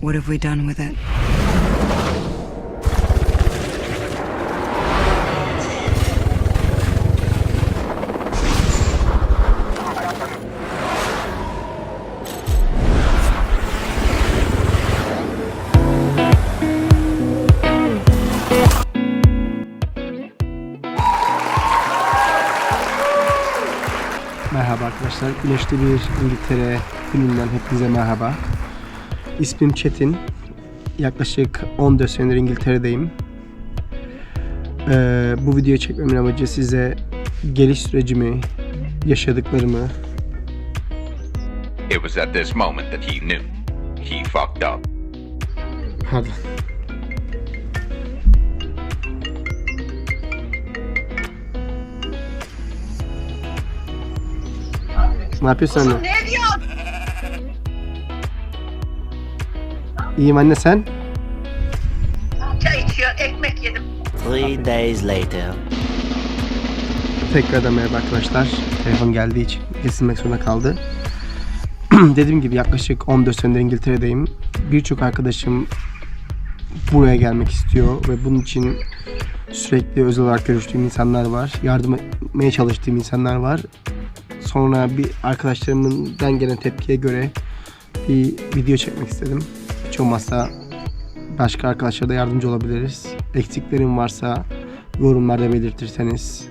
What have we done with it? Merhaba arkadaşlar. Güneşli bir İngiltere gününden hepinize merhaba. İsmim Çetin. Yaklaşık 14 senedir İngiltere'deyim. Ee, bu videoyu çekmemin amacı size geliş sürecimi, yaşadıklarımı, It was at this moment that he knew. He fucked up. Pardon. Ne yapıyorsun anne? Ne diyorsun? İyiyim anne sen? Çay içiyor, ekmek yedim. Three days later. Tekrardan merhaba arkadaşlar. Telefon geldiği için kesilmek zorunda kaldı. Dediğim gibi yaklaşık 14 senedir İngiltere'deyim. Birçok arkadaşım buraya gelmek istiyor ve bunun için sürekli özel olarak görüştüğüm insanlar var. Yardım etmeye çalıştığım insanlar var. Sonra bir arkadaşlarımdan gelen tepkiye göre bir video çekmek istedim. Olmazsa başka arkadaşlara da yardımcı olabiliriz. Eksiklerim varsa yorumlarda belirtirseniz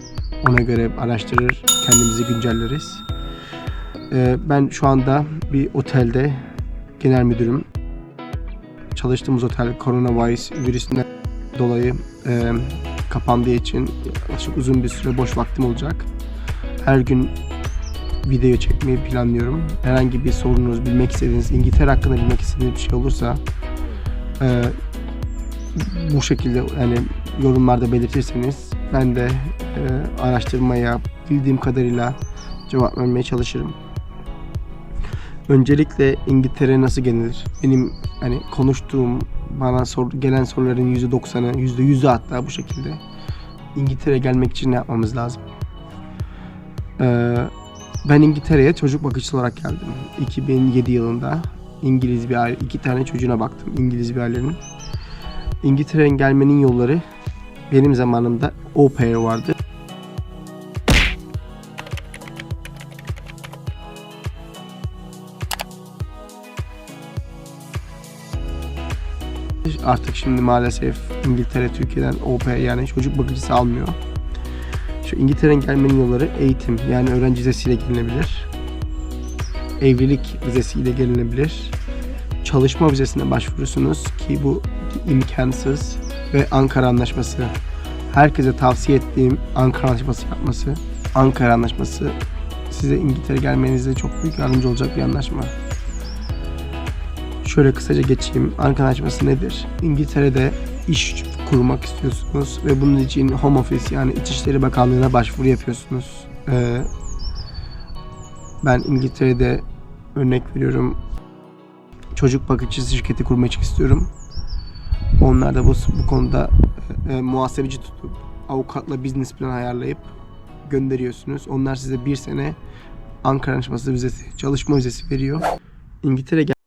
ona göre araştırır, kendimizi güncelleriz. Ee, ben şu anda bir otelde genel müdürüm. Çalıştığımız otel koronavirüs virüsünden dolayı e, kapandığı için yaklaşık uzun bir süre boş vaktim olacak. Her gün video çekmeyi planlıyorum. Herhangi bir sorunuz, bilmek istediğiniz, İngiltere hakkında bilmek istediğiniz bir şey olursa e, bu şekilde yani yorumlarda belirtirseniz ben de e, araştırmaya bildiğim kadarıyla cevap vermeye çalışırım. Öncelikle İngiltere nasıl gelinir? Benim hani konuştuğum bana sor, gelen soruların %90'ı, %100'ü hatta bu şekilde. İngiltere gelmek için ne yapmamız lazım? Ee, ben İngiltere'ye çocuk bakıcısı olarak geldim. 2007 yılında İngiliz bir aile, iki tane çocuğuna baktım İngiliz bir ailenin. İngiltere'nin gelmenin yolları benim zamanımda au pair vardı. Artık şimdi maalesef İngiltere Türkiye'den au pair yani çocuk bakıcısı almıyor. Şu İngiltere'nin gelmenin yolları eğitim yani öğrenci vizesiyle gelinebilir. Evlilik vizesiyle gelinebilir. Çalışma vizesine başvurursunuz ki bu imkansız ve Ankara Anlaşması. Herkese tavsiye ettiğim Ankara Anlaşması yapması. Ankara Anlaşması size İngiltere gelmenizde çok büyük yardımcı olacak bir anlaşma. Şöyle kısaca geçeyim. Ankara Anlaşması nedir? İngiltere'de iş kurmak istiyorsunuz ve bunun için Home Office yani İçişleri Bakanlığı'na başvuru yapıyorsunuz. Ee, ben İngiltere'de örnek veriyorum çocuk bakıcısı şirketi kurmak istiyorum. Onlar da bu, bu konuda e, e, muhasebeci tutup avukatla business plan ayarlayıp gönderiyorsunuz. Onlar size bir sene Ankara Anlaşması vizesi, çalışma vizesi veriyor. İngiltere gel-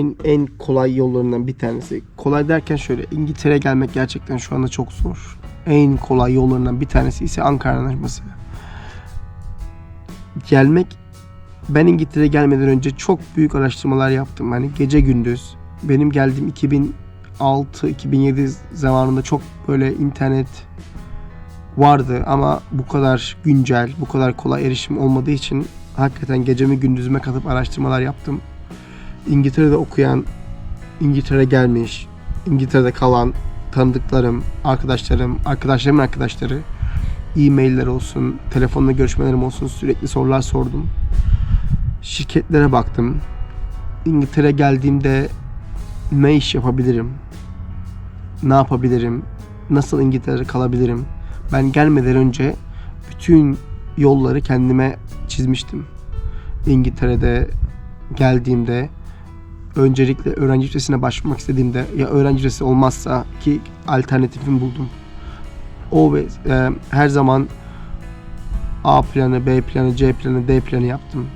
en, en kolay yollarından bir tanesi. Kolay derken şöyle İngiltere'ye gelmek gerçekten şu anda çok zor. En kolay yollarından bir tanesi ise Ankara Anlaşması. Gelmek ben İngiltere'ye gelmeden önce çok büyük araştırmalar yaptım. Hani gece gündüz. Benim geldiğim 2006-2007 zamanında çok böyle internet vardı ama bu kadar güncel, bu kadar kolay erişim olmadığı için hakikaten gecemi gündüzüme katıp araştırmalar yaptım. İngiltere'de okuyan, İngiltere gelmiş, İngiltere'de kalan tanıdıklarım, arkadaşlarım, arkadaşlarımın arkadaşları, e-mailler olsun, telefonla görüşmelerim olsun sürekli sorular sordum. Şirketlere baktım. İngiltere geldiğimde ne iş yapabilirim? Ne yapabilirim? Nasıl İngiltere'de kalabilirim? Ben gelmeden önce bütün yolları kendime çizmiştim. İngiltere'de geldiğimde öncelikle öğrenci vizesine başvurmak istediğimde ya öğrenci vizesi olmazsa ki alternatifimi buldum. O ve e, her zaman A planı, B planı, C planı, D planı yaptım.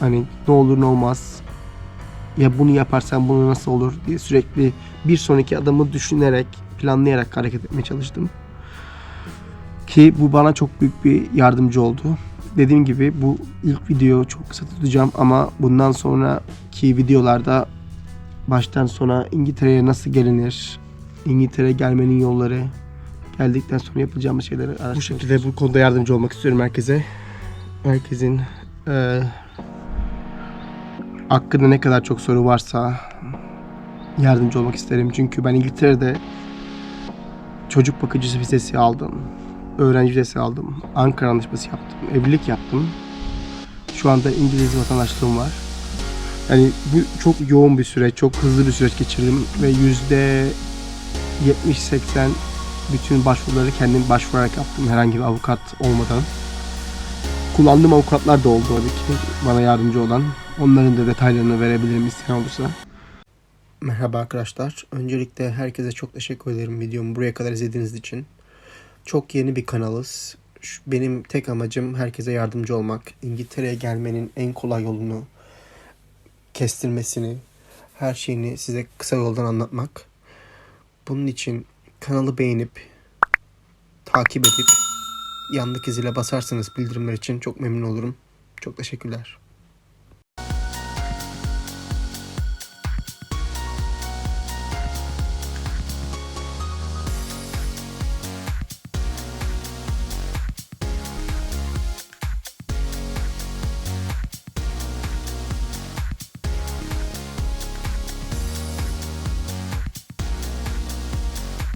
Hani ne olur ne olmaz ya bunu yaparsan bunu nasıl olur diye sürekli bir sonraki adımı düşünerek, planlayarak hareket etmeye çalıştım. Ki bu bana çok büyük bir yardımcı oldu. Dediğim gibi bu ilk video çok kısa tutacağım ama bundan sonraki videolarda baştan sona İngiltere'ye nasıl gelinir, İngiltere'ye gelmenin yolları, geldikten sonra yapacağımız şeyleri. Bu şekilde bu konuda yardımcı olmak istiyorum herkese. Herkesin eee hakkında ne kadar çok soru varsa yardımcı olmak isterim. Çünkü ben İngiltere'de çocuk bakıcısı vizesi aldım. Öğrenci vizesi aldım. Ankara Anlaşması yaptım. Evlilik yaptım. Şu anda İngiliz vatandaşlığım var. Yani bu çok yoğun bir süreç, çok hızlı bir süreç geçirdim ve yüzde 70-80 bütün başvuruları kendim başvurarak yaptım herhangi bir avukat olmadan. Kullandığım avukatlar da oldu tabii ki bana yardımcı olan. Onların da detaylarını verebilirim isteyen olursa. Merhaba arkadaşlar. Öncelikle herkese çok teşekkür ederim videomu buraya kadar izlediğiniz için. Çok yeni bir kanalız. Benim tek amacım herkese yardımcı olmak. İngiltere'ye gelmenin en kolay yolunu kestirmesini, her şeyini size kısa yoldan anlatmak. Bunun için kanalı beğenip takip edip yandaki zile basarsanız bildirimler için çok memnun olurum. Çok teşekkürler.